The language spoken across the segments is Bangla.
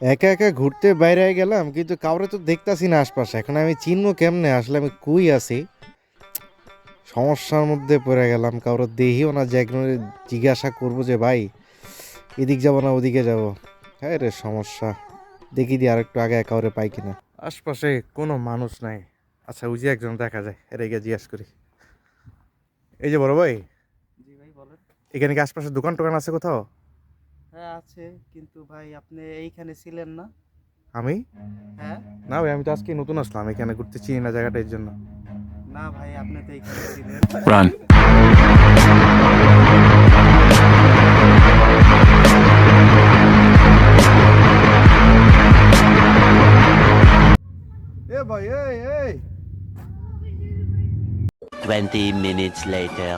একা একা ঘুরতে বাইরে গেলাম কিন্তু কাউরে তো দেখতাছি না আশপাশে। এখন আমি চিনবো কেমনে আসলে আমি কুই আছি? সমস্যার মধ্যে পড়ে গেলাম কারও দেহিও না যে একজন জিজ্ঞাসা করব যে ভাই এদিক যাব না ওদিকে যাব? হ্যাঁ রে সমস্যা। দেখি দি আরেকটু আগে কাউরে পাই কিনা। আশপাশে কোনো মানুষ নাই। আচ্ছা ওই যে একজন দেখা যায় এর গিয়ে জিজ্ঞাসা করি। এই যে বড় ভাই? জি ভাই বলেন। এখানে কি আশপাশে দোকান টোকান আছে কোথাও? হ্যাঁ আছে। কিন্তু ভাই আপনি এইখানে ছিলেন না। আমি? হ্যাঁ? না ভাই আমি তো আজকে নতুন আসলাম। এখানে ঘুরতে চিনি না জায়গাটা এর জন্য। না ভাই আপনি তো এইখানে ছিলেন. এ ভাই এই এই 20 minutes later.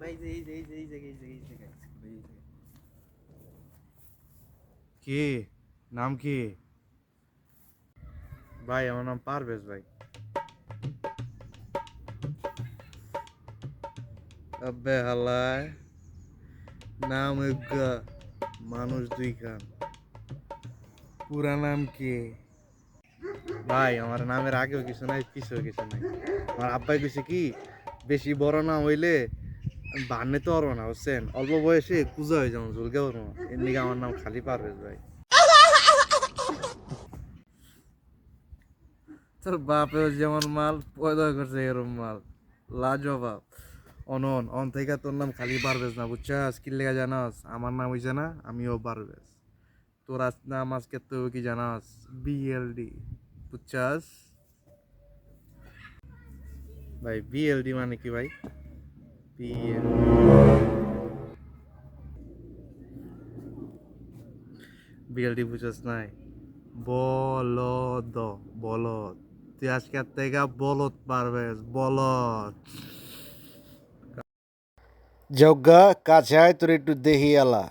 ভাই যে, এই যে এই যে, এই জায়গায় এই জায়গায় এই জায়গায় এই জায়গায়। কি? নাম কি? ভাই, আমার নাম পারভেজ ভাই। আব্বে হালায়, নাম এগা মানুষ দুই পুরা নাম কি? ভাই, আমার নামের আগেও কিছু নাই, পিছেও কিছু নাই। আমার আব্বাই কইছে কি? বেশি বড় নাম হইলে বান্নে তো পারব না, বুঝছেন? অল্প বয়সে কুজা হয়ে যাব, জলকে পারব না। আমার নাম খালি পারভেজ ভাই। তোর বাপেও যেমন মাল, পয়দা করছে এরম মাল। লাজবাব। অনন, অন থেকে তোর নাম খালি পারভেজ না বুঝছাস কি লেগে জানাস, আমার নাম হইছে না, আমিও পারভেজ। তোর আজ নাম আজকে তো কি জানাস? বিএলডি বুঝছাস? ভাই বিএলডি মানে কি ভাই? বিএল বিএলডি বুঝাস নাই বলদ বলদ তুই আজকের থেকে বলদ পারবে বলদ যজ্ঞা কাছে আয় তোর একটু দেহি আলা